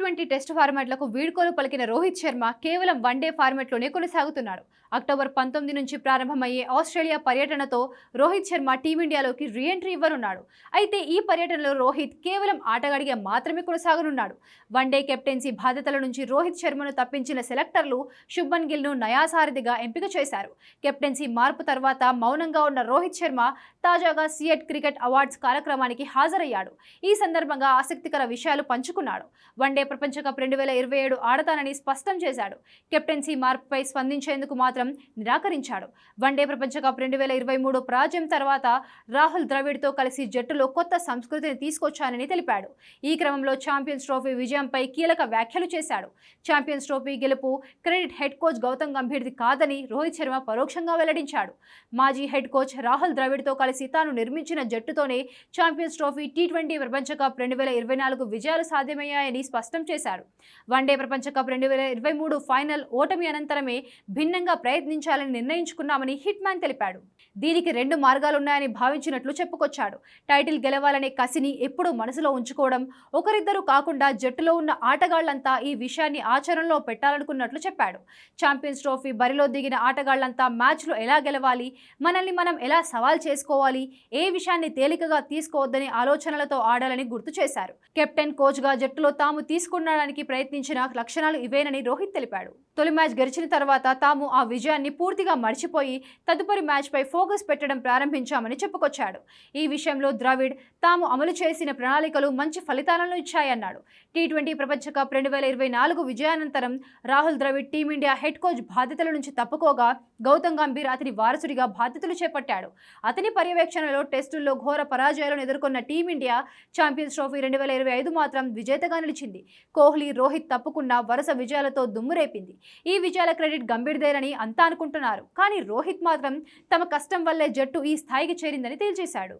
Twenty test ఫార్మాట్లకు వీడ్కోలు పలికిన రోహిత్ శర్మ కేవలం వన్డే ఫార్మాట్లోనే కొనసాగుతున్నాడు. అక్టోబర్ పంతొమ్మిది నుంచి ప్రారంభమయ్యే ఆస్ట్రేలియా పర్యటనతో రోహిత్ శర్మ టీమిండియాలోకి రీఎంట్రీ ఇవ్వనున్నాడు. అయితే ఈ పర్యటనలో రోహిత్ కేవలం ఆటగాడిగా మాత్రమే కొనసాగనున్నాడు. వన్డే కెప్టెన్సీ బాధ్యతల నుంచి రోహిత్ శర్మను తప్పించిన సెలెక్టర్లు శుభన్ గిల్ను నయాసారథిగా ఎంపిక చేశారు. కెప్టెన్సీ మార్పు తర్వాత మౌనంగా ఉన్న రోహిత్ శర్మ తాజాగా సిఎట్ క్రికెట్ అవార్డ్స్ కార్యక్రమానికి హాజరయ్యాడు. ఈ సందర్భంగా ఆసక్తికర విషయాలు పంచుకున్నాడు. వన్డే ప్రపంచ కప్ రెండు వేల ఇరవై ఏడు ఆడతానని స్పష్టం చేశాడు. కెప్టెన్సీ మార్పుపై స్పందించేందుకు మాత్రం నిరాకరించాడు. వన్డే ప్రపంచ కప్ రెండు వేల ఇరవై మూడు పరాజయం తర్వాత రాహుల్ ద్రవిడ్తో కలిసి జట్టులో కొత్త సంస్కృతిని తీసుకొచ్చానని తెలిపాడు. ఈ క్రమంలో ఛాంపియన్స్ ట్రోఫీ విజయంపై కీలక వ్యాఖ్యలు చేశాడు. ఛాంపియన్స్ ట్రోఫీ గెలుపు క్రెడిట్ హెడ్ కోచ్ గౌతమ్ గంభీర్ది కాదని రోహిత్ శర్మ పరోక్షంగా వెల్లడించాడు. మాజీ హెడ్ కోచ్ రాహుల్ ద్రవిడ్తో కలిసి తాను నిర్మించిన జట్టుతోనే ఛాంపియన్స్ ట్రోఫీ టీ ట్వంటీ ప్రపంచ కప్ రెండు వేల ఇరవై నాలుగు విజయాలు సాధ్యమయ్యాయని స్పష్టం చేశాడు వన్డే ప్రపంచ కప్ రెండు వేల ఇరవై మూడు ఫైనల్ ఓటమి అనంతరమే భిన్నంగా ప్రయత్నించాలని నిర్ణయించుకున్నామని హిట్ మ్యాన్ తెలిపాడు. దీనికి రెండు మార్గాలున్నాయని భావించినట్లు చెప్పుకొచ్చాడు. టైటిల్ గెలవాలనే కసిని ఎప్పుడూ మనసులో ఉంచుకోవడం ఒకరిద్దరు కాకుండా జట్టులో ఉన్న ఆటగాళ్ళంతా ఈ విషయాన్ని ఆచరణలో పెట్టాలనుకున్నట్లు చెప్పాడు. ఛాంపియన్స్ ట్రోఫీ బరిలో దిగిన ఆటగాళ్ళంతా మ్యాచ్లో ఎలా గెలవాలి మనల్ని మనం ఎలా సవాల్ చేసుకోవాలి ఏ విషయాన్ని తేలికగా తీసుకోవద్దని ఆలోచనలతో ఆడాలని గుర్తు చేశారు. కెప్టెన్ కోచ్గా జట్టులో తాము తీసుకు తీసుకునడానికి ప్రయత్నించిన లక్షణాలు ఇవేనని రోహిత్ తెలిపాడు. తొలి మ్యాచ్ గెలిచిన తర్వాత తాము ఆ విజయాన్ని పూర్తిగా మర్చిపోయి తదుపరి మ్యాచ్పై ఫోకస్ పెట్టడం ప్రారంభించామని చెప్పుకొచ్చాడు. ఈ విషయంలో ద్రవిడ్ తాము అమలు చేసిన ప్రణాళికలు మంచి ఫలితాలను ఇచ్చాయన్నాడు. టీ ట్వంటీ ప్రపంచ కప్ రెండు వేల ఇరవై నాలుగు విజయానంతరం Rahul Dravid team India head coach బాధ్యతల నుంచి తప్పుకోగా గౌతమ్ గంభీర్ అతని వారసుడిగా బాధ్యతలు చేపట్టాడు. అతని పర్యవేక్షణలో టెస్టుల్లో ఘోర పరాజయాలను ఎదుర్కొన్న టీమిండియా ఛాంపియన్స్ ట్రోఫీ రెండు వేల ఇరవై ఐదు మాత్రం విజేతగా నిలిచింది. కోహ్లీ రోహిత్ తప్పుకున్న వరుస విజయాలతో దుమ్మురేపింది. ఈ విజయాల క్రెడిట్ గంభీర్దేనని అంతా అనుకుంటున్నారు. కానీ రోహిత్ మాత్రం తమ కష్టం వల్లే జట్టు ఈ స్థాయికి చేరిందని తేల్చేశాడు.